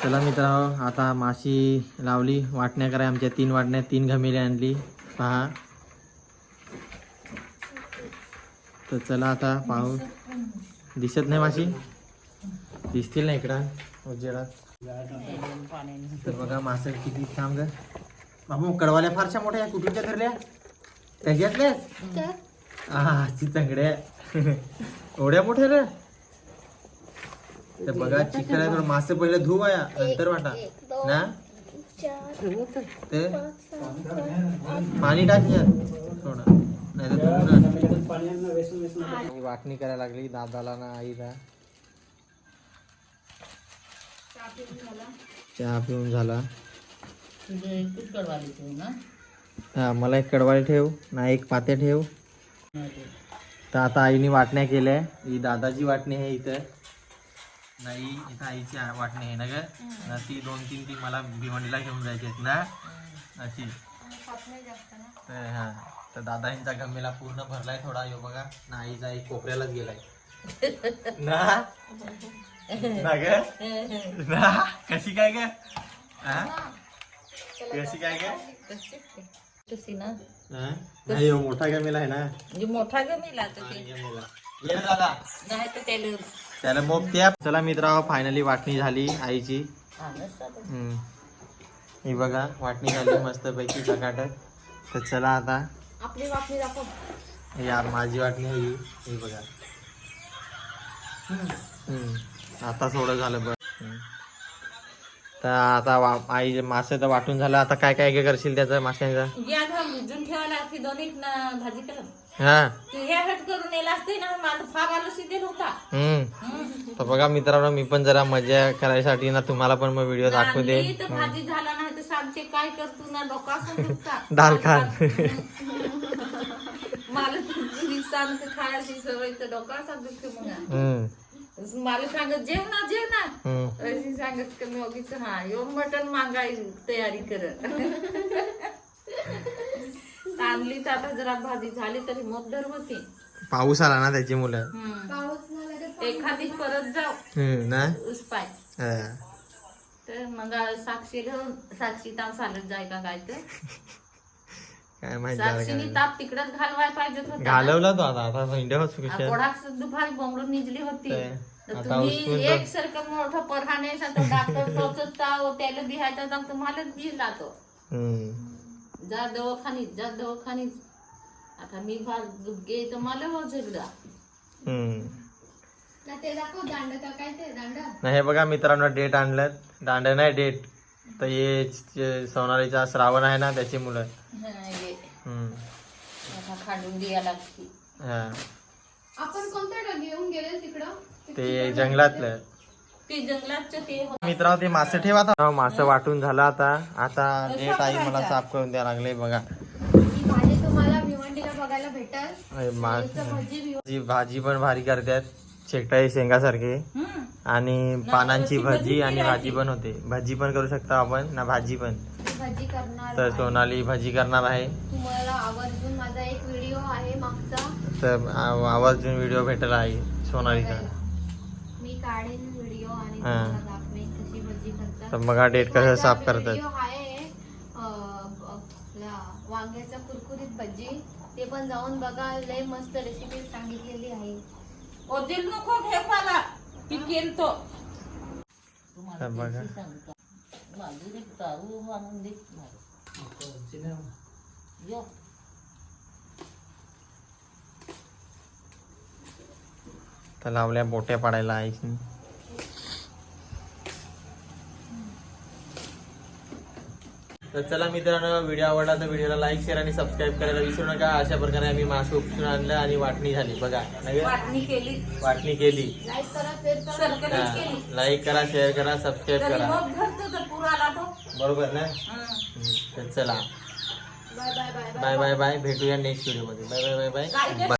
चला मित्रांनो आता माशी लावली वाटण्या करा आमच्या तीन वाटण्या तीन घमेली आणली. पहा. तर चला आता पाहू. दिसत नाही माशी? दिसतील ना इकडं उजेडात. तर बघा मासे किती थांब ग. बाबू कडवाल्या फारशा मोठ्या. कुठूनच्या धरल्या? त्याच्यातल्या हा चितंगड्या एवढ्या मोठ्या रे? तर बघा चिकन आहे थोडं मासे पहिले धुवाया नंतर वाटा. ना? ते? पाणी टाक यात थोडं. नाही तर वाटणी करायला लागली दादाला ना आईला. चहा पिऊन झाला. हा मला एक कडवाळी ठेव ना एक पाते ठेव. तर आता आईने वाटण्या केल्या ही दादाची वाटणी आहे इथं. नाही इथं आईची वाटणी आहे ना ग? ना ती दोन तीन ती मला भिवंडीला घेऊन जायची आहेत ना? अशी. तर हा. तर दादांचा गमेला पूर्ण भरलाय थोडा. यो बघा ना आईचा एक कोपऱ्यालाच गेलाय. ना? ना ग? ना? कशी काय ग? हा? कशी काय? नाही मोठा गमेला आहे ना? म्हणजे मोठा गमेला दादा. नाही तर त्याला त्याला मग त्या चला मित्रा फायनली वाटणी झाली आईची. हम्म. ही बघा वाटणी झाली मस्त पैकी तर चला आता. आपली वाटणी दाखव. यार माझी वाटणी आहे ही. बघा. हम्म. आता थोडं झालं बघ हम्म. तर आता वा आई मासे तर वाटून झालं. आता काय काय काय करशील त्याचं माशांचं? जे आता भिजून ठेवायला लागते दोन्ही ना भाजी केलं हा. करून असते ना फार होता हम्म. तर बघा मित्रांनो मी पण जरा मजा करायसाठी ना तुम्हाला पण मग व्हिडिओ दाखवू दे. तर भाजी झाला नाही तर सांगते काय करतो ना डोका दाल खान मला तुझी सांगते खायची सवय तर डोका सांगते मग हम्म. मला सांगत जेव ना जेव ना. अशी सांगत का मी ओगीच हा यो मटन मागाय तयारी करत आणली तर आता जरा भाजी झाली तरी मगदर होती. पाऊस आला ना त्याची मुलं. एखादी परत जाऊ. ना? उसपाय हा. तर मग साक्षी घेऊन साक्षी ताप चालत जाय का काय तर? काय माहीत साक्षीने काय ताप तिकडच घालवाय पाहिजेत होता घालवला तो आता आता इंडिया हॉस्पिटल कोणाक दुपारी बोंबडून निजली होती. ते, तर आता तुम्ही उचलून एक सारखं मोठं परहाने डॉक्टर टोचता त्याला दिहायचा तर तुम्हाला दिला तो हम्म. जा दवाखानीत जा दवाखानीत. आता मी फार गे तर मला हो झगडा. हम्म. ते दाखव दांड का काय ते दांड. नाही हे बघा मित्रांनो डेट आणलं दांड नाही डेट. तर हे च- सोनालीचा श्रावण आहे ना त्याची मुलं. हे, खांडून द्या लागते. हा. आपण कोणतं घेऊन गेले तिकडं? ते जंगलातलं. ते जंगलातचं ते होतं. मित्रांनो ते मासे ठेवा आता. मासे वाटून झालं आता. आता डेट आई मला साफ करून द्यायला लागले बघा. ही तुम्हाला बघायला भेटल. जी भाजी पण भारी करतात. शेकटाई शेंगासारखे. आणि पानांची भजी आणि भाजी पण होते. भाजी पण करू शकता आपण ना भाजी पण. भाजी करणार तर. सोनाली भजी करणार आहे. तुम्हाला आवर्जून माझा एक व्हिडिओ आहे मागचा. तर आव- आवर्जून व्हिडिओ भेटला आहे सोनालीचा. मी काढेन व्हिडिओ आणि. तुम्हाला दाखवेन कशी भाजी करतात. तर बघा डेट कसं साफ करतात? वांग्याचा कुरकुरीत भजी. ते पण जाऊन बघा लय मस्त रेसिपी सांगितलेली आहे. ओझेल नको घे मला ती केलतो. तर बघा. माझं एक दारू आणून दे. यो. तर लावल्या बोट्या पाडायला आईची तर चला मित्रांनो व्हिडिओ आवडला तर व्हिडिओला लाईक शेअर आणि सबस्क्राईब करायला विसरू नका. अशा प्रकारे आम्ही मासे उपसून आणलं आणि वाटणी झाली. बघा? वाटणी केली. वाटणी केली. लाईक करा शेअर करा. सबस्क्राईब करा बरोबर ना. तर चला. Bye bye bye bye bye bye भेटूया नेक्स्ट व्हिडिओमध्ये. Bye bye bye bye